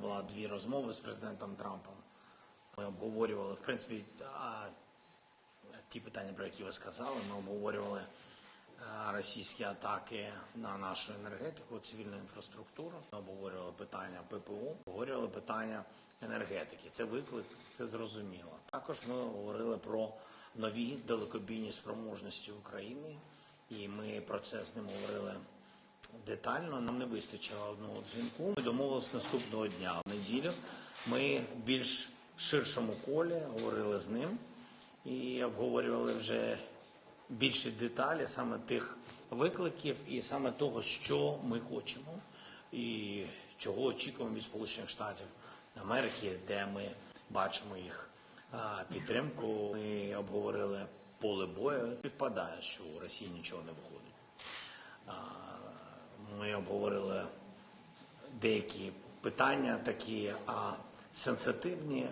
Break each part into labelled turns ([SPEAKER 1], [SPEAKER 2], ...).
[SPEAKER 1] була дві розмови з президентом Трампом. Ми обговорювали, в принципі, ті питання, про які ви сказали, ми обговорювали російські атаки на нашу енергетику, цивільну інфраструктуру. Ми обговорювали питання ППО, обговорювали питання енергетики. Це виклик, це зрозуміло. Також ми говорили про нові далекобійні спроможності України, і ми про це з ним говорили детально. Нам не вистачило одного дзвінку. Ми домовилися наступного дня. В неділю ми в більш ширшому колі говорили з ним і обговорювали вже більші деталі саме тих викликів і саме того, що ми хочемо, і чого очікуємо від Сполучених Штатів Америки, де ми бачимо їх підтримку. Ми обговорили поле бою. Підпадає, що у Росії нічого не виходить. Ми обговорили деякі питання такі а, сенситивні,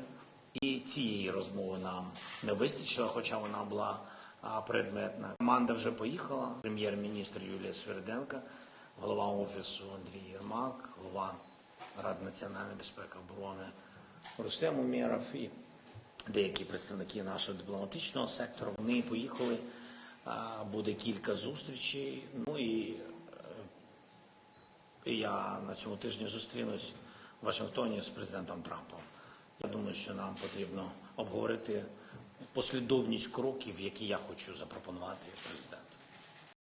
[SPEAKER 1] і цієї розмови нам не вистачило, хоча вона була предметна. Команда вже поїхала. Прем'єр-міністр Юлія Сверденка, голова офісу Андрій Єрмак, голова Ради національної безпеки оборони Рустем Умєров і деякі представники нашого дипломатичного сектору. Вони поїхали. Буде кілька зустрічей. Ну і і я на цьому тижні зустрінусь в Вашингтоні з президентом Трампом. Я думаю, що нам потрібно обговорити послідовність кроків, які я хочу запропонувати президенту.